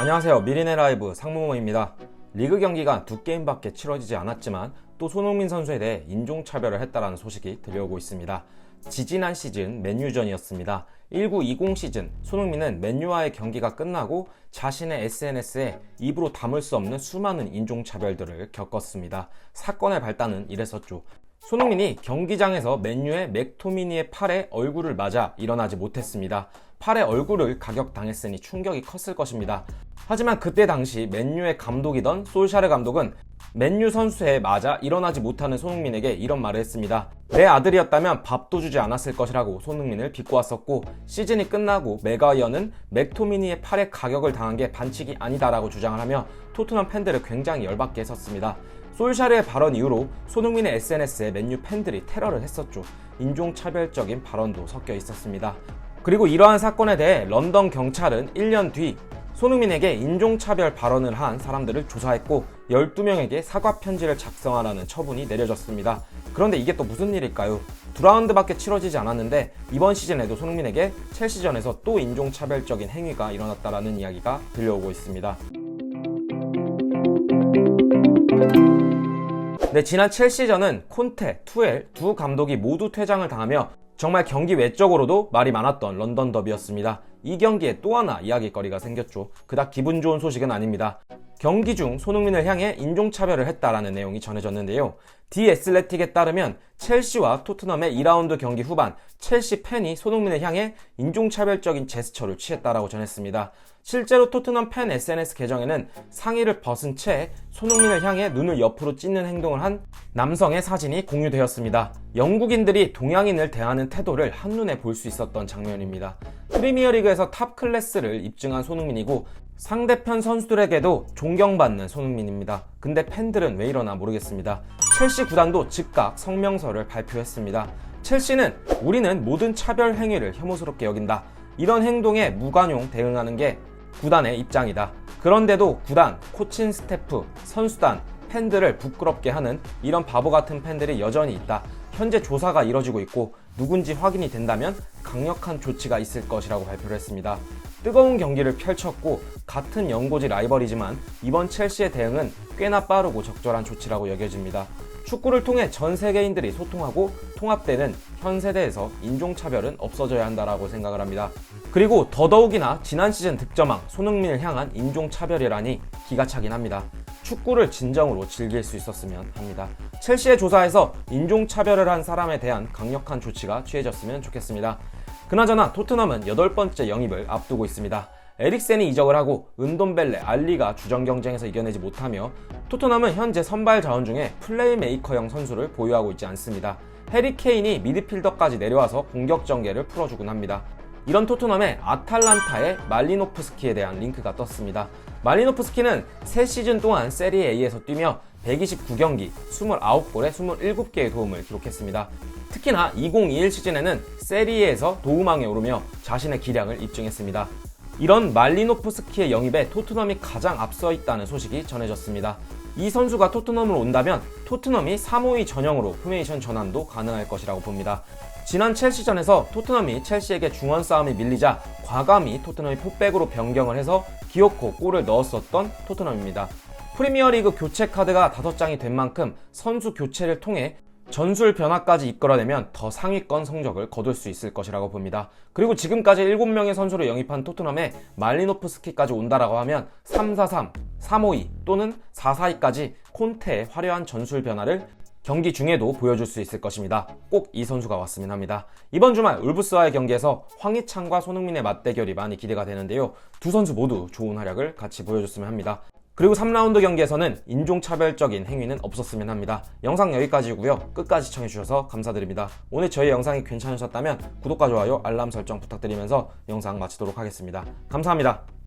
안녕하세요. 미리네 라이브 상무모입니다. 리그 경기가 두 게임밖에 치러지지 않았지만 또 손흥민 선수에 대해 인종차별을 했다라는 소식이 들려오고 있습니다. 지지난 시즌 맨유전이었습니다. 1920 시즌 손흥민은 맨유와의 경기가 끝나고 자신의 SNS에 입으로 담을 수 없는 수많은 인종차별들을 겪었습니다. 사건의 발단은 이랬었죠. 손흥민이 경기장에서 맨유의 맥토미니의 팔에 얼굴을 맞아 일어나지 못했습니다. 팔에 얼굴을 가격당했으니 충격이 컸을 것입니다. 하지만 그때 당시 맨유의 감독이던 솔샤르 감독은 맨유 선수에 맞아 일어나지 못하는 손흥민에게 이런 말을 했습니다. 내 아들이었다면 밥도 주지 않았을 것이라고 손흥민을 비꼬았었고 시즌이 끝나고 메가이어는 맥토미니의 팔에 가격을 당한 게 반칙이 아니다라고 주장을 하며 토트넘 팬들을 굉장히 열받게 했었습니다. 솔샤르의 발언 이후로 손흥민의 SNS에 맨유 팬들이 테러를 했었죠. 인종차별적인 발언도 섞여 있었습니다. 그리고 이러한 사건에 대해 런던 경찰은 1년 뒤 손흥민에게 인종차별 발언을 한 사람들을 조사했고 12명에게 사과 편지를 작성하라는 처분이 내려졌습니다. 그런데 이게 또 무슨 일일까요? 두 라운드밖에 치러지지 않았는데 이번 시즌에도 손흥민에게 첼시전에서 또 인종차별적인 행위가 일어났다라는 이야기가 들려오고 있습니다. 네, 지난 첼시전은 콘테, 투엘 두 감독이 모두 퇴장을 당하며 정말 경기 외적으로도 말이 많았던 런던 더비였습니다. 이 경기에 또 하나 이야기거리가 생겼죠. 그닥 기분 좋은 소식은 아닙니다. 경기 중 손흥민을 향해 인종차별을 했다라는 내용이 전해졌는데요. 디 애슬레틱에 따르면 첼시와 토트넘의 2라운드 경기 후반 첼시 팬이 손흥민을 향해 인종차별적인 제스처를 취했다라고 전했습니다. 실제로 토트넘 팬 SNS 계정에는 상의를 벗은 채 손흥민을 향해 눈을 옆으로 찢는 행동을 한 남성의 사진이 공유되었습니다. 영국인들이 동양인을 대하는 태도를 한눈에 볼 수 있었던 장면입니다. 프리미어리그에서 탑 클래스를 입증한 손흥민이고 상대편 선수들에게도 존경받는 손흥민입니다. 근데 팬들은 왜 이러나 모르겠습니다. 첼시 구단도 즉각 성명서를 발표했습니다. 첼시는 우리는 모든 차별 행위를 혐오스럽게 여긴다. 이런 행동에 무관용 대응하는 게 구단의 입장이다. 그런데도 구단, 코칭 스태프, 선수단, 팬들을 부끄럽게 하는 이런 바보 같은 팬들이 여전히 있다. 현재 조사가 이뤄지고 있고 누군지 확인이 된다면 강력한 조치가 있을 것이라고 발표를 했습니다. 뜨거운 경기를 펼쳤고 같은 연고지 라이벌이지만 이번 첼시의 대응은 꽤나 빠르고 적절한 조치라고 여겨집니다. 축구를 통해 전 세계인들이 소통하고 통합되는 현 세대에서 인종차별은 없어져야 한다라고 생각을 합니다. 그리고 더더욱이나 지난 시즌 득점왕 손흥민을 향한 인종차별이라니 기가 차긴 합니다. 축구를 진정으로 즐길 수 있었으면 합니다. 첼시의 조사에서 인종차별을 한 사람에 대한 강력한 조치가 취해졌으면 좋겠습니다. 그나저나 토트넘은 여덟 번째 영입을 앞두고 있습니다. 에릭센이 이적을 하고 은돈벨레, 알리가 주전 경쟁에서 이겨내지 못하며 토트넘은 현재 선발 자원 중에 플레이메이커형 선수를 보유하고 있지 않습니다. 해리 케인이 미드필더까지 내려와서 공격 전개를 풀어주곤 합니다. 이런 토트넘의 아탈란타의 말리노프스키에 대한 링크가 떴습니다. 말리노프스키는 3시즌 동안 세리에 A에서 뛰며 129경기, 29골에 27개의 도움을 기록했습니다. 특히나 2021 시즌에는 세리에에서 도움왕에 오르며 자신의 기량을 입증했습니다. 이런 말리노프스키의 영입에 토트넘이 가장 앞서 있다는 소식이 전해졌습니다. 이 선수가 토트넘으로 온다면 토트넘이 352 전형으로 포메이션 전환도 가능할 것이라고 봅니다. 지난 첼시전에서 토트넘이 첼시에게 중원 싸움이 밀리자 과감히 토트넘이 포백으로 변경을 해서 기어코 골을 넣었었던 토트넘입니다. 프리미어리그 교체 카드가 5장이 된 만큼 선수 교체를 통해 전술 변화까지 이끌어내면 더 상위권 성적을 거둘 수 있을 것이라고 봅니다. 그리고 지금까지 7명의 선수를 영입한 토트넘에 말리노프스키까지 온다라고 하면 3-4-3, 3-5-2 또는 4-4-2까지 콘테의 화려한 전술 변화를 경기 중에도 보여줄 수 있을 것입니다. 꼭 이 선수가 왔으면 합니다. 이번 주말 울브스와의 경기에서 황희찬과 손흥민의 맞대결이 많이 기대가 되는데요. 두 선수 모두 좋은 활약을 같이 보여줬으면 합니다. 그리고 3라운드 경기에서는 인종차별적인 행위는 없었으면 합니다. 영상 여기까지고요. 끝까지 시청해주셔서 감사드립니다. 오늘 저희 영상이 괜찮으셨다면 구독과 좋아요, 알람 설정 부탁드리면서 영상 마치도록 하겠습니다. 감사합니다.